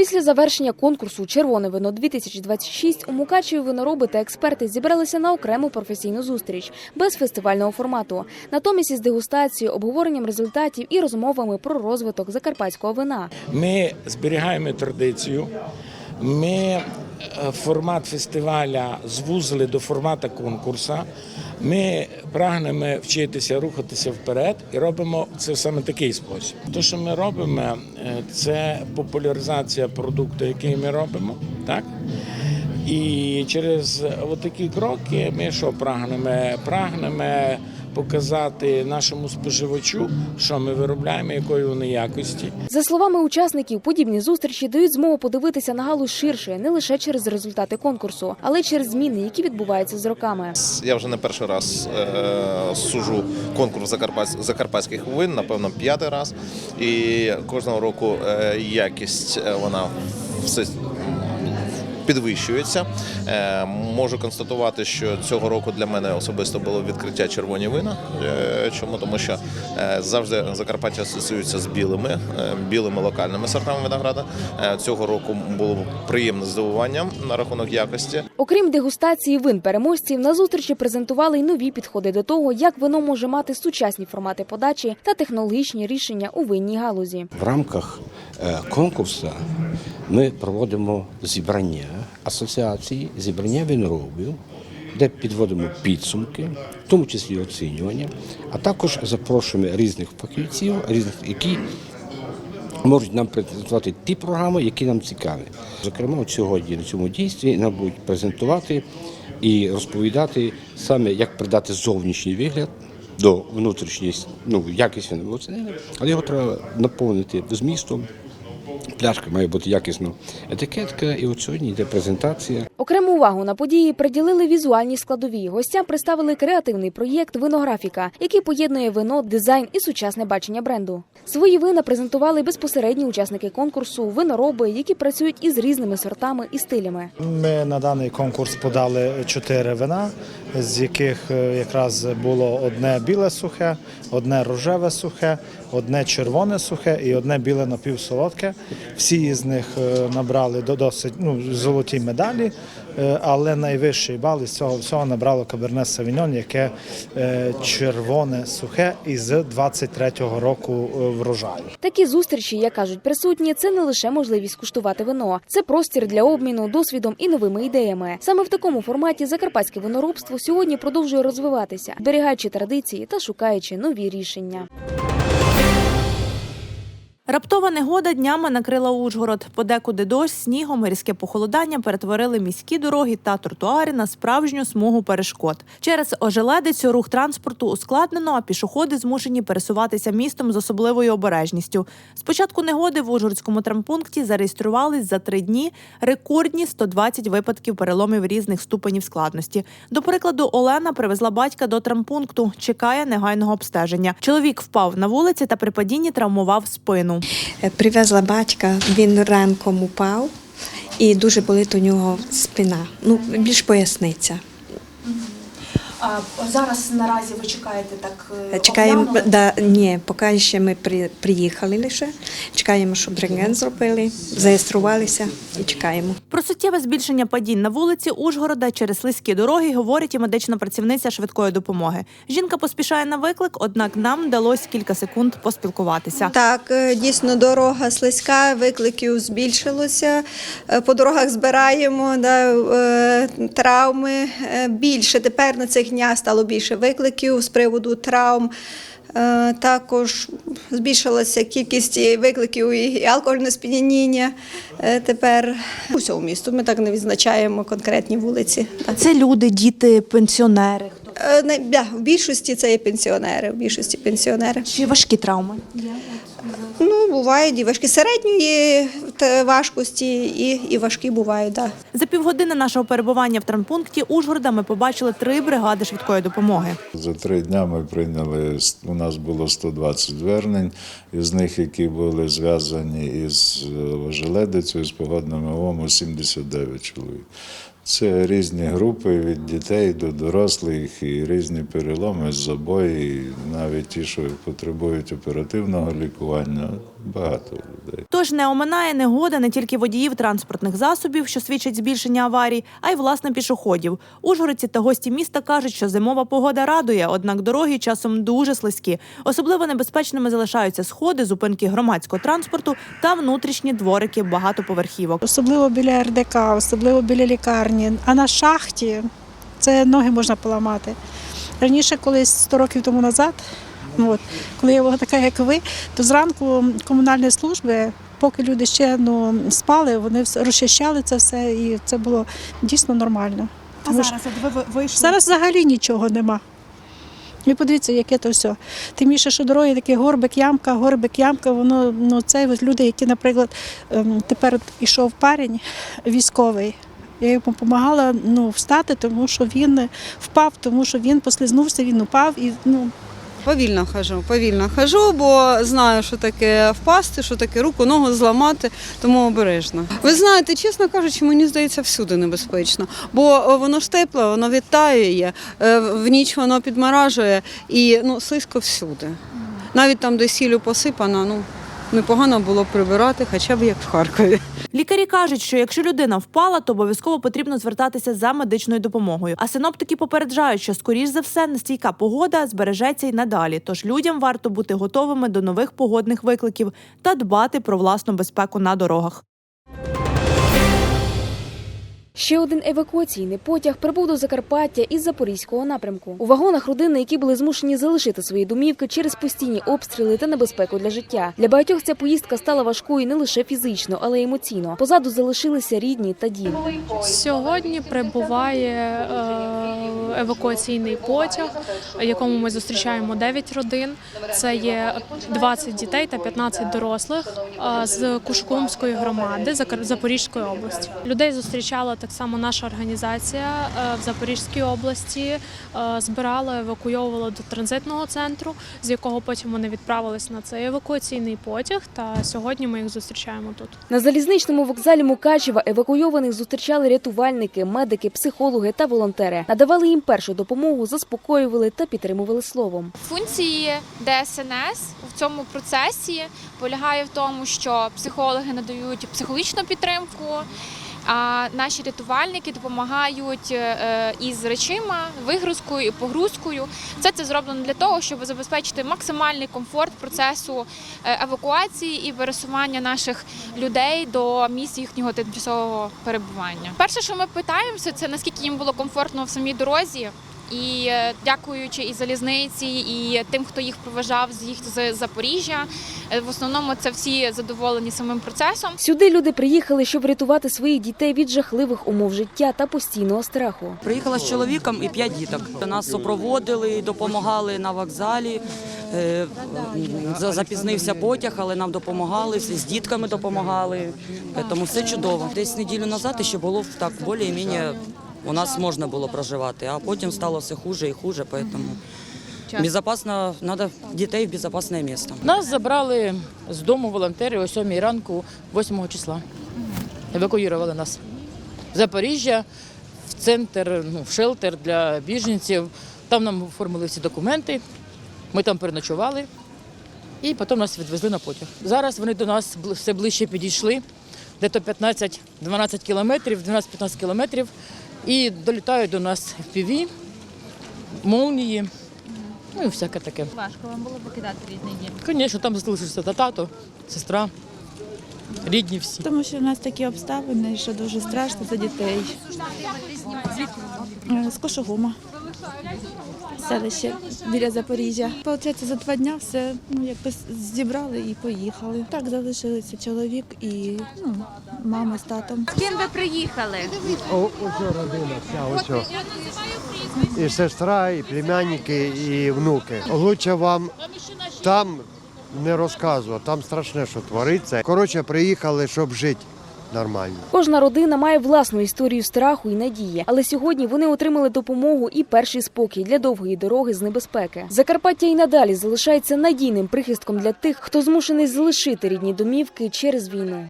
Після завершення конкурсу Червоне вино 2026 у Мукачеві винороби та експерти зібралися на окрему професійну зустріч без фестивального формату. Натомість із дегустацією, обговоренням результатів і розмовами про розвиток закарпатського вина. Ми зберігаємо традицію. Ми е, формат фестиваля звузили до формату конкурсу. Ми прагнемо вчитися рухатися вперед і робимо це саме такий спосіб. Те, що ми робимо, е, це популяризація продукту, який ми робимо, так? І через такі кроки ми що прагнемо? Прагнемо показати нашому споживачу, що ми виробляємо, якої вони якості. За словами учасників, подібні зустрічі дають змогу подивитися на галузь ширше не лише через результати конкурсу, але й через зміни, які відбуваються з роками. Я вже не перший раз е, суджу конкурс закарпатсь- закарпатських вин, напевно, п'ятий раз. І кожного року е, якість е, вона все підвищується. Е, можу констатувати, що цього року для мене особисто було відкриття червоні вина. Е, чому? Тому що е, завжди Закарпаття асоціюється з білими, білими локальними сортами винограда. Цього року було приємне здивування на рахунок якості. Окрім дегустації вин переможців, на зустрічі презентували й нові підходи до того, як вино може мати сучасні формати подачі та технологічні рішення у винній галузі. В рамках конкурсу ми проводимо зібрання асоціації, зібрання виноробів, де підводимо підсумки, в тому числі оцінювання, а також запрошуємо різних фахівців, різних, які можуть нам презентувати ті програми, які нам цікаві. Зокрема, сьогодні на цьому дійстві нам будуть презентувати і розповідати саме, як придати зовнішній вигляд до внутрішньої ну, якість оцінили, але його треба наповнити змістом. Пляшка має бути якісно етикетка, і от сьогодні йде презентація. Окрему увагу на події приділили візуальній складовій. Гостям представили креативний проєкт Винографіка, який поєднує вино, дизайн і сучасне бачення бренду. Свої вина презентували безпосередні учасники конкурсу, винороби, які працюють із різними сортами і стилями. Ми на даний конкурс подали чотири вина, з яких е, якраз було одне біле сухе, одне рожеве сухе, одне червоне сухе і одне біле напівсолодке. Всі із них е, набрали до досить ну, золоті медалі, е, але найвищий бал із цього всього набрало Каберне Савіньон, яке е, червоне сухе із 23-го року врожаю. Такі зустрічі, як кажуть присутні, це не лише можливість куштувати вино, це простір для обміну досвідом і новими ідеями. Саме в такому форматі закарпатське виноробство сьогодні продовжує розвиватися, зберігаючи традиції та шукаючи нові рішення. Thank you. Раптова негода днями накрила Ужгород. Подекуди дощ, снігом різке похолодання перетворили міські дороги та тротуари на справжню смугу перешкод. Через ожеледицю рух транспорту ускладнено, а пішоходи змушені пересуватися містом з особливою обережністю. З початку негоди в Ужгородському трампункті зареєструвались за три дні рекордні 120 випадків переломів різних ступенів складності. До прикладу, Олена привезла батька до трампункту, чекає негайного обстеження. Чоловік впав на вулиці та при падінні травмував спину. Е, Привезла батька, він ранком упав і дуже болить у нього спина. Ну, більш поясниця. А зараз наразі ви чекаєте так е, Чекаємо, огляну? да, ні, поки ще ми при, приїхали лише. Чекаємо, щоб рентген зробили, зареєструвалися і чекаємо. Про суттєве збільшення падінь на вулиці Ужгорода через слизькі дороги говорить і медична працівниця швидкої допомоги. Жінка поспішає на виклик, однак нам вдалося кілька секунд поспілкуватися. Так, е, дійсно, дорога слизька, викликів збільшилося. Е, По дорогах збираємо да, е, травми. Е, Більше тепер на цих днях стало більше викликів з приводу травм. Е, Також збільшилася кількість викликів і алкогольне сп'яніння. Е, Тепер у всьому місту ми так не відзначаємо конкретні вулиці. Це люди, діти, пенсіонери. Е, В більшості це є пенсіонери. В більшості пенсіонери. Чи важкі травми? Бувають і важкі середньої важкості, і, і важкі бувають. Да. За півгодини нашого перебування в травмпункті Ужгорода ми побачили три бригади швидкої допомоги. За три дня ми прийняли, у нас було 120 звернень, із них, які були зв'язані із е, ожеледицею, з погодними умовами, 79 чоловік. Це різні групи від дітей до дорослих, і різні переломи, забої, і навіть ті, що потребують оперативного лікування. Багато людей. Тож не оминає негода не тільки водіїв транспортних засобів, що свідчить збільшення аварій, а й власне пішоходів. Ужгородці та гості міста кажуть, що зимова погода радує, однак дороги часом дуже слизькі. Особливо небезпечними залишаються сходи, зупинки громадського транспорту та внутрішні дворики багатоповерхівок. особливо біля РДК, особливо біля лікарні. А на шахті це ноги можна поламати. Раніше, колись 100 років тому назад, от, коли я була така, як ви, то зранку комунальні служби, поки люди ще ну, спали, вони розчищали це все, і це було дійсно нормально. А Тому що зараз от ви ви- вийшли. зараз взагалі нічого нема. І подивіться, яке то все. Тим більше, що дороги такі горбик, ямка, горбик, ямка, воно ну це люди, які, наприклад, ем, тепер ішов парень військовий. Я йому допомагала ну, встати, тому що він впав, тому що він послизнувся, він упав і ну Повільно хожу, повільно хожу, бо знаю, що таке впасти, що таке руку, ногу зламати, тому обережно. Ви знаєте, чесно кажучи, мені здається, всюди небезпечно, бо е, воно ж тепле, воно відтаює, е, в ніч воно підморажує і ну, слизько всюди. Навіть там, де сіллю посипано, ну непогано було прибирати, хоча б як в Харкові. Лікарі кажуть, що якщо людина впала, то обов'язково потрібно звертатися за медичною допомогою. А синоптики попереджають, що скоріш за все нестійка погода збережеться й надалі. Тож людям варто бути готовими до нових погодних викликів та дбати про власну безпеку на дорогах. Ще один евакуаційний потяг прибув до Закарпаття із запорізького напрямку. У вагонах родини, які були змушені залишити свої домівки через постійні обстріли та небезпеку для життя. Для багатьох ця поїздка стала важкою не лише фізично, але й емоційно. Позаду залишилися рідні та дім. Сьогодні прибуває е, евакуаційний потяг, якому ми зустрічаємо 9 родин. Це є 20 дітей та 15 дорослих е, з Кушкумської громади Запорізької області. Людей зустрічала так само наша організація е, в Запорізькій області. е, Збирала, евакуйовувала до транзитного центру, з якого потім вони відправились на цей евакуаційний потяг. Та сьогодні ми їх зустрічаємо тут. На залізничному вокзалі Мукачева евакуйованих зустрічали рятувальники, медики, психологи та волонтери. Надавали їм першу допомогу, заспокоювали та підтримували словом. Функції ДСНС в цьому процесі полягає в тому, що психологи надають психологічну підтримку. А наші рятувальники допомагають е, із речима, вигрузкою і погрузкою. Все це зроблено для того, щоб забезпечити максимальний комфорт процесу е, евакуації і пересування наших людей до місць їхнього тимчасового перебування. Перше, що ми питаємося, це наскільки їм було комфортно в самій дорозі. І е, дякуючи і залізниці, і тим, хто їх проважав з їх з Запоріжжя. е, В основному це всі задоволені самим процесом. Сюди люди приїхали, щоб врятувати своїх дітей від жахливих умов життя та постійного страху. Приїхала з чоловіком і п'ять діток. Нас супроводили, допомагали на вокзалі. Е, Запізнився потяг, але нам допомагали, з дітками допомагали. Тому все чудово. Десь неділю назад ще було так більш-менш у нас можна було проживати, а потім стало все хуже і хуже, тому безпечно, треба дітей в безпечне місце. Нас забрали з дому волонтери о 7 ранку 8 числа. Евакуювали нас в Запоріжжя, в центр, ну, в шелтер для біженців. Там нам оформили всі документи, ми там переночували і потім нас відвезли на потяг. Зараз вони до нас все ближче підійшли, десь 15-12 кілометрів, 12-15 кілометрів, і долітають до нас в піві, молнії, ну і всяке таке. Важко вам було покидати рідний дім. Звісно, там залишився та тато, сестра, рідні всі. Тому що в нас такі обставини, що дуже страшно за дітей. Е, З Кошогума. Селище біля Запоріжжя. Получається, за два дня все ну, якби зібрали і поїхали. Так залишилися чоловік і ну, мама з татом. З ким ви приїхали? О, ось родина, вся ось. І сестра, і племянники, і внуки. Лучше вам там не розказував. там страшне, що твориться. Коротше, приїхали, щоб жити нормально. Кожна родина має власну історію страху і надії, але сьогодні вони отримали допомогу і перший спокій для довгої дороги з небезпеки. Закарпаття і надалі залишається надійним прихистком для тих, хто змушений залишити рідні домівки через війну.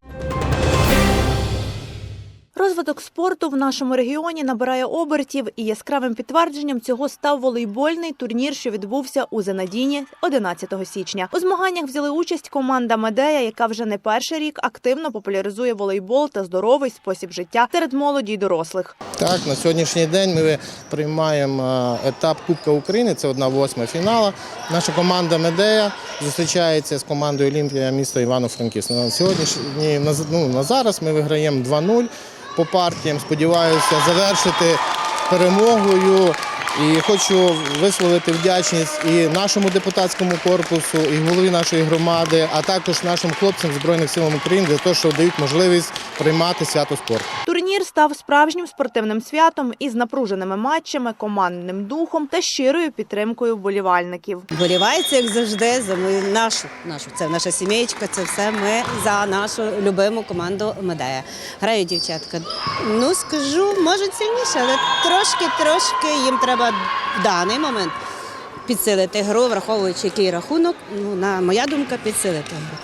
Розвиток спорту в нашому регіоні набирає обертів, і яскравим підтвердженням цього став волейбольний турнір, що відбувся у Зенадіні 11 січня. У змаганнях взяли участь команда Медея, яка вже не перший рік активно популяризує волейбол та здоровий спосіб життя серед молоді й дорослих. Так, на сьогоднішній день ми приймаємо е, етап Кубка України, це одна восьма фінала. Наша команда Медея зустрічається з командою Олімпія міста Івано-Франківськ. На сьогоднішній на, ну, на зараз ми виграємо 2-0 по партіям. Сподіваюся завершити перемогою. І хочу висловити вдячність і нашому депутатському корпусу, і голові нашої громади, а також нашим хлопцям Збройних сил України за те, що дають можливість приймати свято спорту. Турнір став справжнім спортивним святом із напруженими матчами, командним духом та щирою підтримкою вболівальників. Вболівається, як завжди, за мою нашу, нашу це наша сім'єчка, це все ми за нашу любиму команду Медея. Грають дівчатка. Ну скажу, може сильніше, але трошки, трошки їм треба в даний момент підсилити гру, враховуючи який рахунок. Ну, на моя думка, підсилити гру.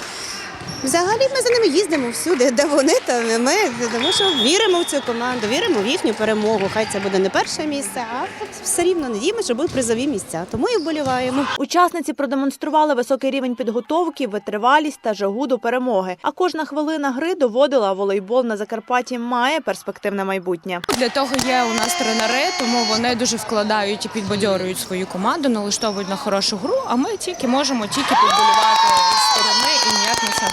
Взагалі ми за ними їздимо всюди, де вони, там і ми, тому що віримо в цю команду, віримо в їхню перемогу. Хай це буде не перше місце, а все рівно надіємося, що будуть призові місця. Тому і вболіваємо. Учасниці продемонстрували високий рівень підготовки, витривалість та жагу до перемоги. А кожна хвилина гри доводила волейбол на Закарпатті має перспективне майбутнє. Для того є у нас тренери, тому вони дуже вкладають і підбадьорюють свою команду, налаштовують на хорошу гру. А ми тільки можемо тільки підболівати сторони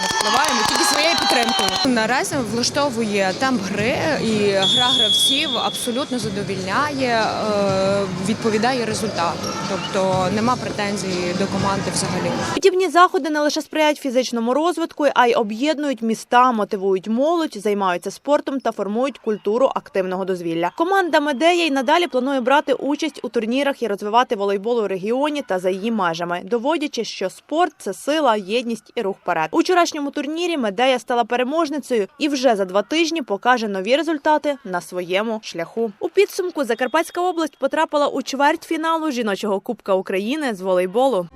не впливаємо, тільки своєю підтримкою. Наразі влаштовує темп гри і гра гравців абсолютно задовільняє, е, відповідає результату. Тобто нема претензій до команди взагалі. Подібні заходи не лише сприяють фізичному розвитку, а й об'єднують міста, мотивують молодь, займаються спортом та формують культуру активного дозвілля. Команда Медея й надалі планує брати участь у турнірах і розвивати волейбол у регіоні та за її межами, доводячи, що спорт це сила, єдність і рух вперед. У вчорашньому турнірі Медея стала переможницею і вже за два тижні покаже нові результати на своєму шляху. У підсумку Закарпатська область потрапила у чвертьфіналу жіночого кубка України з волейболу.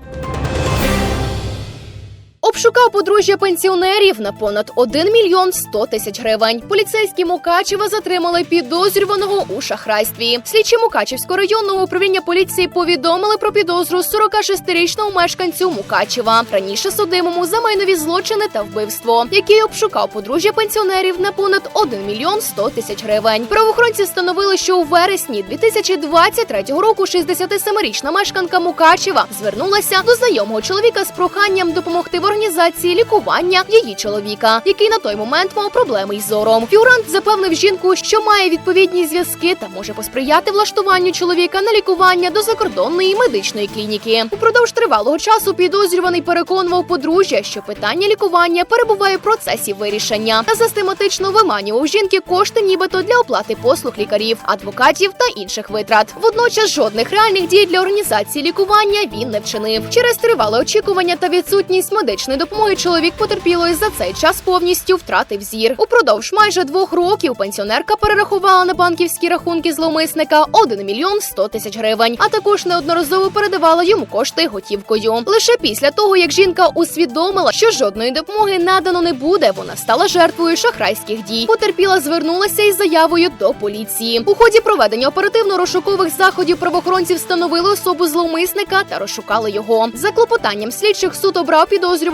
Обшукав подружжя пенсіонерів на понад 1 мільйон 100 тисяч гривень. Поліцейські Мукачева затримали підозрюваного у шахрайстві. Слідчі Мукачевського районного управління поліції повідомили про підозру 46-річному мешканцю Мукачева, раніше судимому за майнові злочини та вбивство, який обшукав подружжя пенсіонерів на понад 1 мільйон 100 тисяч гривень. Правоохоронці встановили, що у вересні 2023 року 67-річна мешканка Мукачева звернулася до знайомого чоловіка з проханням допомогти в організації лікування її чоловіка, який на той момент мав проблеми із зором. Фігурант запевнив жінку, що має відповідні зв'язки та може посприяти влаштуванню чоловіка на лікування до закордонної медичної клініки. Упродовж тривалого часу підозрюваний переконував подружжя, що питання лікування перебуває в процесі вирішення та систематично виманював жінки кошти, нібито для оплати послуг лікарів, адвокатів та інших витрат. Водночас жодних реальних дій для організації лікування він не вчинив. Через тривале очікування та відсутність медичної допомоги чоловік потерпілої за цей час повністю втратив зір. Упродовж майже двох років пенсіонерка перерахувала на банківські рахунки зловмисника 1 мільйон 100 тисяч гривень, а також неодноразово передавала йому кошти готівкою. Лише після того, як жінка усвідомила, що жодної допомоги надано не буде, вона стала жертвою шахрайських дій. Потерпіла звернулася із заявою до поліції. У ході проведення оперативно-розшукових заходів правоохоронці встановили особу зловмисника та розшукали його. За клопотанням слідчих суд обрав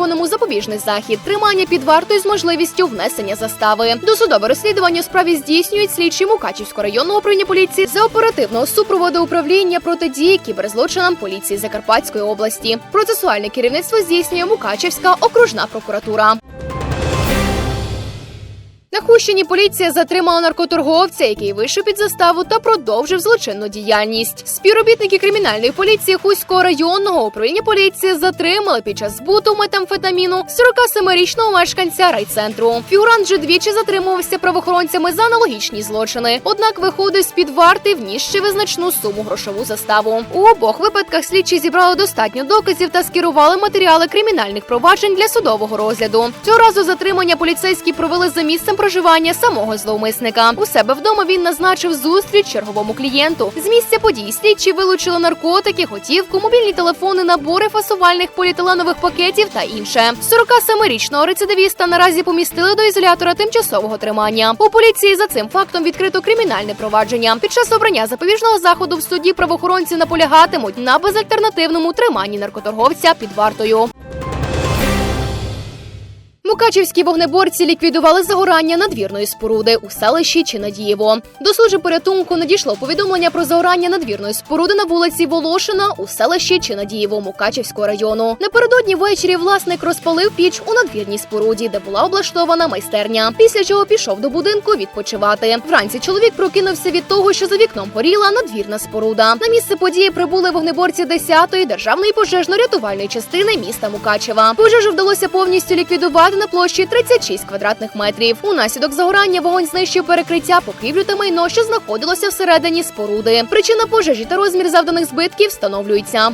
підозрюваному запобіжний захід, тримання під вартою з можливістю внесення застави. Досудове розслідування у справі здійснюють слідчі Мукачівського районного управління поліції за оперативного супроводу управління протидії кіберзлочинам поліції Закарпатської області. Процесуальне керівництво здійснює Мукачівська окружна прокуратура. На поліція затримала наркоторговця, який вийшов під заставу та продовжив злочинну діяльність. Співробітники кримінальної поліції Хуського районного управління поліції затримали під час збуту метамфетаміну 47-річного мешканця райцентру. Фігурант вже двічі затримувався правоохоронцями за аналогічні злочини. Однак виходив з під варти вніс ще визначну суму грошову заставу. У обох випадках слідчі зібрали достатньо доказів та скерували матеріали кримінальних проваджень для судового розгляду. Цього разу затримання поліцейські провели за місцем проживання самого зловмисника. У себе вдома він назначив зустріч черговому клієнту. З місця подій слідчі вилучили наркотики, готівку, мобільні телефони, набори фасувальних поліетиленових пакетів та інше. 47-річного рецидивіста наразі помістили до ізолятора тимчасового тримання. У поліції за цим фактом відкрито кримінальне провадження. Під час обрання запобіжного заходу в суді правоохоронці наполягатимуть на безальтернативному триманні наркоторговця під вартою. Мукачівські вогнеборці ліквідували загорання надвірної споруди у селищі Чинадієво. До служби порятунку надійшло повідомлення про загорання надвірної споруди на вулиці Волошина у селищі Чинадієво Мукачівського району. Напередодні ввечері власник розпалив піч у надвірній споруді, де була облаштована майстерня. Після чого пішов до будинку відпочивати. Вранці чоловік прокинувся від того, що за вікном горіла надвірна споруда. На місце події прибули вогнеборці 10-ї державної пожежно-рятувальної частини міста Мукачева. Пожежу вдалося повністю ліквідувати на площі 36 квадратних метрів. Унаслідок загорання вогонь знищив перекриття, покрівлю та майно, що знаходилося всередині споруди. Причина пожежі та розмір завданих збитків встановлюються.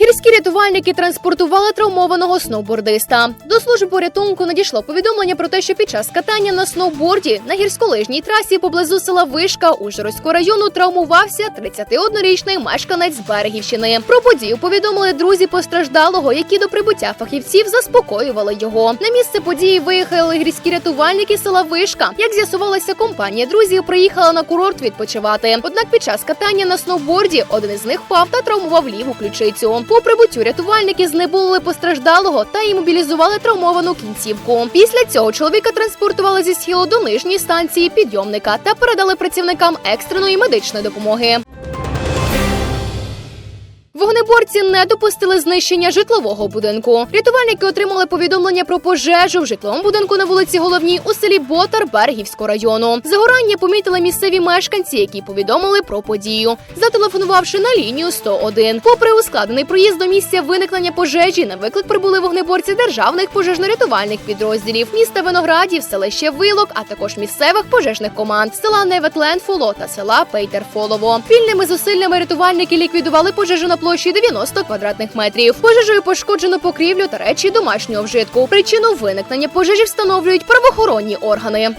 Гірські рятувальники транспортували травмованого сноубордиста. До служби порятунку надійшло повідомлення про те, що під час катання на сноуборді на гірськолижній трасі поблизу села Вишка Ужгородського району травмувався 31-річний мешканець Берегівщини. Про подію повідомили друзі постраждалого, які до прибуття фахівців заспокоювали його. На місце події виїхали гірські рятувальники села Вишка. Як з'ясувалося, компанія друзів приїхала на курорт відпочивати. Однак під час катання на сноуборді один із них впав та травмував ліву ключицю. По прибуттю рятувальники знеболили постраждалого та імобілізували травмовану кінцівку. Після цього чоловіка транспортували зі схилу до нижньої станції підйомника та передали працівникам екстреної медичної допомоги. Вогнеборці не допустили знищення житлового будинку. Рятувальники отримали повідомлення про пожежу в житловому будинку на вулиці Головній у селі Ботар Берегівського району. Загорання помітили місцеві мешканці, які повідомили про подію, зателефонувавши на лінію 101. Попри ускладнений проїзд до місця виникнення пожежі, на виклик прибули вогнеборці державних пожежно-рятувальних підрозділів міста Виноградів, селище Вилок, а також місцевих пожежних команд села Неветленфоло та села Пейтерфолово. Спільними зусиллями рятувальники ліквідували пожежу на площі 90 квадратних метрів. Пожежею пошкоджено покрівлю та речі домашнього вжитку. Причину виникнення пожежі встановлюють правоохоронні органи.